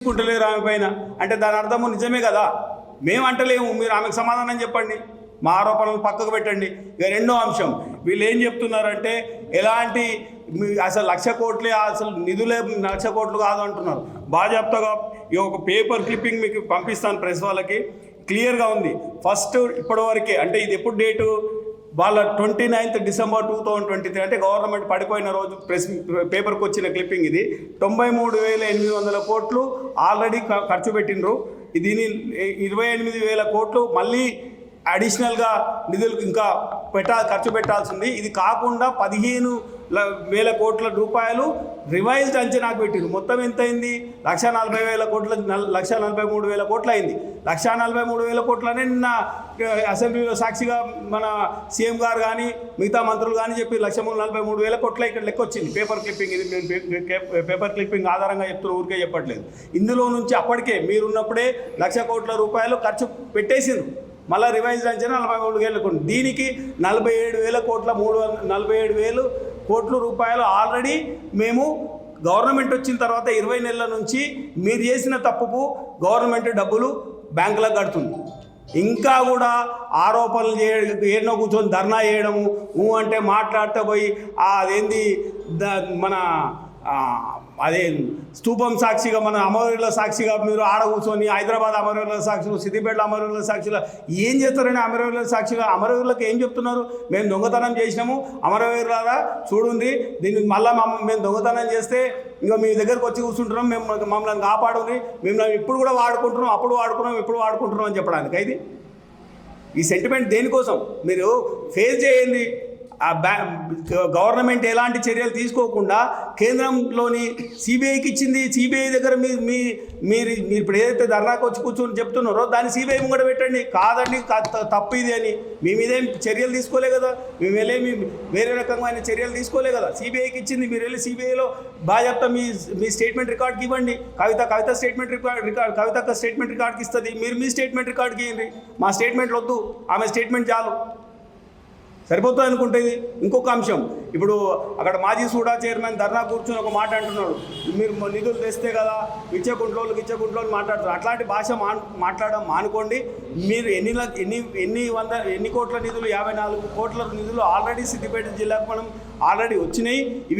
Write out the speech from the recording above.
తీసుకుంటలేరు ఆమె పైన. అంటే దాని అర్థము నిజమే కదా? మేము అంటలేము మీరు ఆమెకు సమాధానం చెప్పండి. మా ఆరోపణలు పక్కకు పెట్టండి. ఇక రెండో అంశం వీళ్ళు ఏం చెప్తున్నారంటే ఎలాంటి అసలు లక్ష కోట్లే అసలు నిధులే లక్ష కోట్లు కాదు అంటున్నారు. బాగా చెప్తాగా ఈ ఒక పేపర్ క్లిప్పింగ్ మీకు పంపిస్తాను ప్రెస్ వాళ్ళకి. క్లియర్గా ఉంది. ఫస్ట్ ఇప్పటివరకే అంటే ఇది ఎప్పుడు డేటు? వాళ్ళ twenty ninth December two thousand twenty three అంటే గవర్నమెంట్ పడిపోయిన రోజు ప్రెస్ పేపర్కి వచ్చిన క్లిప్పింగ్ ఇది. తొంభై మూడు వేల ఎనిమిది వందల కోట్లు ఆల్రెడీ ఖర్చు పెట్టినరు దీని ఇరవై ఎనిమిది వేల కోట్లు. మళ్ళీ అడిషనల్గా నిధులు ఇంకా పెట్టా ఖర్చు పెట్టాల్సింది. ఇది కాకుండా పదిహేను ల- వేల కోట్ల రూపాయలు రివైజ్డ్ అంచనాకు పెట్టింది మొత్తం ఎంత అయింది లక్ష నలభై వేల కోట్ల లక్ష నలభై మూడు వేల కోట్లు అయింది లక్ష నలభై మూడు వేల కోట్లనే నిన్న అసెంబ్లీలో సాక్షిగా మన సీఎం గారు కానీ మిగతా మంత్రులు కానీ చెప్పి లక్ష మూడు నలభై మూడు వేల కోట్ల ఇక్కడ లెక్క వచ్చింది పేపర్ క్లిప్పింగ్ ఇది మేము పేపర్ క్లిప్పింగ్ ఆధారంగా చెప్తున్న ఊరికే చెప్పట్లేదు. ఇందులో నుంచి అప్పటికే మీరున్నప్పుడే లక్ష కోట్ల రూపాయలు ఖర్చు పెట్టేసిండ్రు. మళ్ళీ రివైజ్ అంచనా నలభై మూడు వేలకు కోట్లు దీనికి నలభై ఏడు వేల కోట్ల మూడు నలభై ఏడు వేలు కోట్ల రూపాయలు ఆల్రెడీ మేము గవర్నమెంట్ వచ్చిన తర్వాత ఇరవై నెలల నుంచి మీరు చేసిన తప్పుకు గవర్నమెంట్ డబ్బులు బ్యాంకులకు కడుతుంది. ఇంకా కూడా ఆరోపణలు చేయ ఎన్నో కూర్చొని ధర్నా చేయడము ఊ అంటే మాట్లాడితే పోయి అదేంది మన అదే స్తూపం సాక్షిగా మన అమరవీరుల సాక్షిగా మీరు ఆడ కూర్చొని హైదరాబాద్ అమరవీరుల సాక్షులు సిద్దిపేట అమరవీరుల సాక్షులు ఏం చేస్తారని అమరవీరుల సాక్షిగా అమరవీరులకు ఏం చెప్తున్నారు? మేము దొంగతనం చేసినాము. అమరవీరులారా చూడండి దీన్ని మళ్ళీ మేము దొంగతనం చేస్తే ఇంకా మీ దగ్గరకు వచ్చి కూర్చుంటున్నాం. మేము మమ్మల్ని కాపాడుని మేము ఇప్పుడు కూడా వాడుకుంటున్నాం. అప్పుడు వాడుకున్నాం. ఇప్పుడు వాడుకుంటున్నాం అని చెప్పడానికి. అయితే ఈ సెంటిమెంట్ దేనికోసం? మీరు ఫేస్ చేయండి. ఆ బ్యా గవర్నమెంట్ ఎలాంటి చర్యలు తీసుకోకుండా కేంద్రంలోని సిబిఐకి ఇచ్చింది సిబిఐ దగ్గర మీ మీ మీరు మీరు ఇప్పుడు ఏదైతే ధర్నాకు వచ్చి కూర్చొని చెప్తున్నారో దాన్ని సిబిఐ ముంగడ పెట్టండి. కాదండి తప్పు ఇది అని. మీ మీదేం చర్యలు తీసుకోలే కదా. మేము వెళ్ళేమి వేరే రకమైన చర్యలు తీసుకోలే కదా. సిబిఐకి ఇచ్చింది మీరు వెళ్ళి సిబిఐలో బాగా చెప్తా మీ మీ స్టేట్మెంట్ రికార్డ్కి ఇవ్వండి. Kavitha Kavitha statement record record Kavitha statement రికార్డ్కి ఇస్తుంది. మీరు మీ స్టేట్మెంట్ రికార్డ్కి ఇవ్వండి మా స్టేట్మెంట్లు వద్దు. ఆమె స్టేట్మెంట్ చాలు. సరిపోతుంది అనుకుంటే ఇది ఇంకొక అంశం. ఇప్పుడు అక్కడ మాజీ సూడా చైర్మన్ ధర్నా కూర్చుని ఒక మాట అంటున్నాడు. మీరు నిధులు తెస్తే కదా ఇచ్చేకుంట్లోళ్ళకి ఇచ్చేకుంట్లోళ్ళు మాట్లాడుతారు. అట్లాంటి భాష మా మాట్లాడడం మానుకోండి. మీరు ఎన్ని ఎన్ని ఎన్ని వంద ఎన్ని కోట్ల నిధులు యాభై నాలుగు కోట్ల నిధులు ఆల్రెడీ సిద్దిపేట జిల్లాకు మనం ఆల్రెడీ వచ్చినాయి. ఇవి